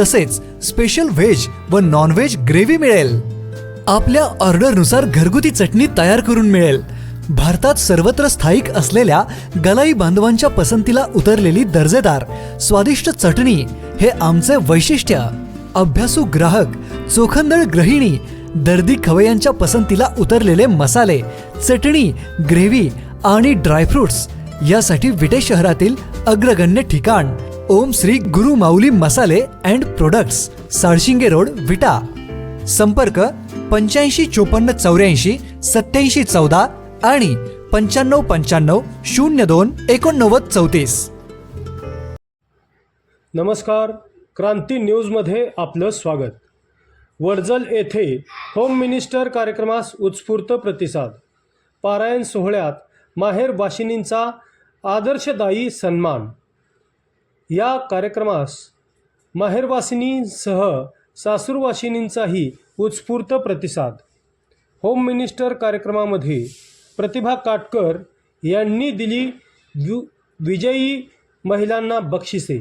तसेच special veg व non veg gravy मिळेल. आपल्या ऑर्डरनुसार घरगुती चटणी तयार करून मिळेल. भारतात सर्वत्र स्थायिक असलेल्या गलाई बांधवांच्या पसंतीला उतरलेली दर्जेदार स्वादिष्ट चटणी हे आमचे वैशिष्ट्य. अभ्यासू ग्राहक चोखंदळ गृहिणी दर्दी खवयांच्या पसंतीला उतरलेले मसाले चटणी ग्रेव्ही आणि ड्रायफ्रुट्स यासाठी विटे शहरातील अग्रगण्य ठिकाण. ओम Shri Guru Mauli Masale and products Salshinge road Vita. संपर्क पंच्याऐंशी चोपन्न चौऱ्याऐंशी सत्याऐंशी चौदा आणि पंच्याण्णव पंच्याण्णव शून्य दोन एकोणनव्वद चौतीस. नमस्कार. क्रांती न्यूजमध्ये आपलं स्वागत. वडजल येथे होम मिनिस्टर कार्यक्रमास उत्स्फूर्त प्रतिसाद. पारायण सोहळ्यात माहेर वाशिनींचा आदर्शदायी सन्मान. या कार्यक्रमास माहेरवासिनींसह सासूरवासिनींचाही उत्स्फूर्त प्रतिसाद. होम मिनिस्टर कार्यक्रमामध्ये प्रतिभा काटकर यांनी दिली वि विजयी महिलांना बक्षिसे.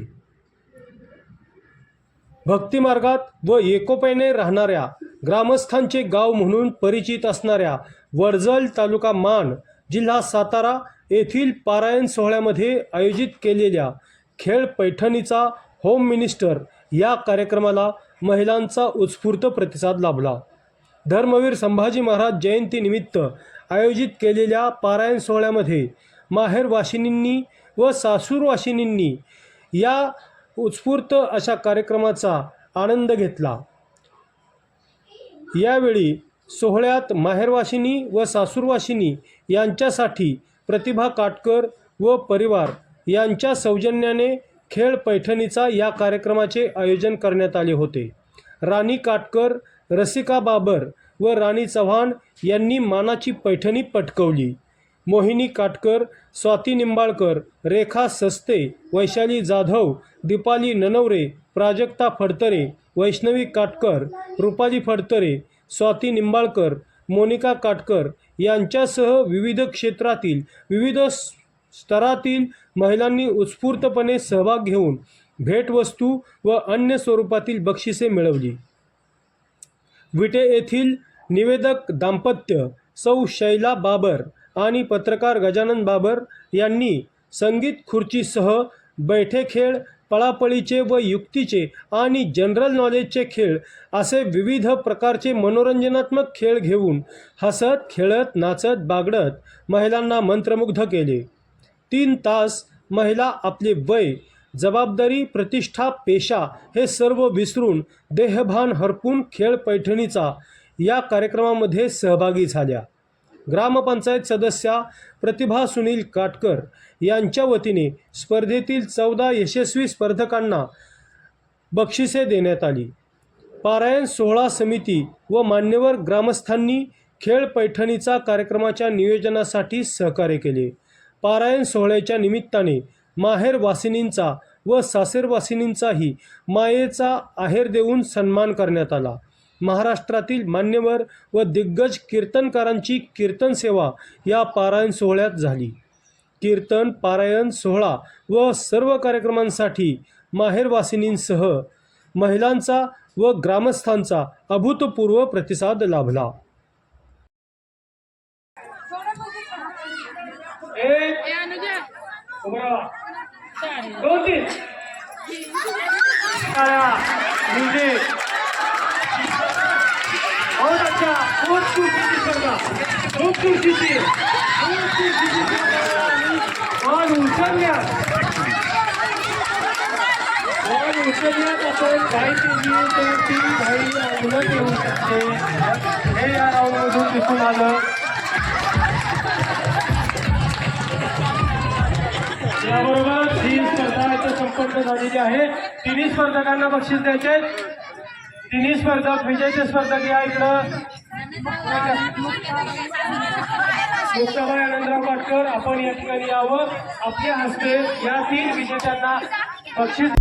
भक्तिमार्गात व एकोप्याने राहणाऱ्या ग्रामस्थांचे गाव म्हणून परिचित असणाऱ्या वर्जल तालुका मान जिल्हा सातारा येथील पारायण सोहळ्यामध्ये आयोजित केलेल्या खेळ पैठणीचा होम मिनिस्टर या कार्यक्रमाला महिलांचा उत्स्फूर्त प्रतिसाद लाभला. धर्मवीर संभाजी महाराज जयंतीनिमित्त आयोजित केलेल्या पारायण सोहळ्यामध्ये माहेर वाशिनींनी व सासूर वाशिनींनी या उत्स्फूर्त अशा कार्यक्रमाचा आनंद घेतला. यावेळी सोहळ्यात माहेरवाशिनी व सासूरवाशिनी यांच्यासाठी प्रतिभा काटकर व परिवार यांच्या सौजन्याने खेळ पैठणीचा या कार्यक्रमाचे आयोजन करण्यात आले होते. राणी काटकर रसिका बाबर व राणी चव्हाण यांनी मानाची पैठणी पटकवली. मोहिनी काटकर स्वाती निंबाळकर रेखा सस्ते वैशाली जाधव दीपाली ननवरे प्राजक्ता फडतरे वैष्णवी काटकर रुपाली फडतरे स्वाती निंबाळकर मोनिका काटकर यांच्यासह विविध क्षेत्रातील विविध स्तरातील महिलांनी उत्स्फूर्तपणे सहभाग घेऊन भेटवस्तू व अन्य स्वरूपातील बक्षिसे मिळवली. विटे येथील निवेदक दाम्पत्य सौ शैला बाबर आणि पत्रकार गजानन बाबर यांनी संगीत खुर्चीसह बैठे खेळ पळापळीचे व युक्तीचे आणि जनरल नॉलेजचे खेळ असे विविध प्रकारचे मनोरंजनात्मक खेळ घेऊन हसत खेळत नाचत बागडत महिलांना मंत्रमुग्ध केले. तीन तास महिला आपले वय जबाबदारी प्रतिष्ठा पेशा हे सर्व विसरून देहभान हरपून खेळ पैठणीचा या कार्यक्रमामध्ये सहभागी झाल्या. ग्रामपंचायत सदस्या प्रतिभा सुनील काटकर यांच्या वतीने स्पर्धेतील चौदा यशस्वी स्पर्धकांना बक्षिसे देण्यात आली. पारायण सोहळा समिती व मान्यवर ग्रामस्थांनी खेळ पैठणीचा कार्यक्रमाच्या नियोजनासाठी सहकार्य केले. पारायण सोहळ्याच्या निमित्ताने माहेर वासिनींचा व सासेरवासिनींचाही मायेचा आहेर देऊन सन्मान करण्यात आला. महाराष्ट्रातील मान्यवर व दिग्गज कीर्तनकारांची कीर्तन सेवा या पारायण सोहळ्यात झाली. कीर्तन पारायण सोहळा व सर्व कार्यक्रमांसाठी माहेरवासिनींसह महिलांचा व ग्रामस्थांचा अभूतपूर्व प्रतिसाद लाभला. एक ए अनुजा उभं राहा. चालेल दोन तीन टाळ्या, music. बहुत अच्छा खूप खुशीची स्पर्धा खूप खुशीची खूप खुशीची स्पर्धा आणि मान उचलण्यात मान उचलण्यात आपण काही केली तर ती काही अंगलट येऊ शकते हे या राऊंडमधून दिसून याबरोबर ही स्पर्धा इथं संपन्न झालेली आहे. तिन्ही स्पर्धकांना बक्षीस द्यायचे. तिन्ही स्पर्धक विजयचे स्पर्धक या इकडं. मुक्ताबाई आनंदराव पाटकर आपण या ठिकाणी यावं. आपल्या हस्ते या तीन विजेत्यांना बक्षीस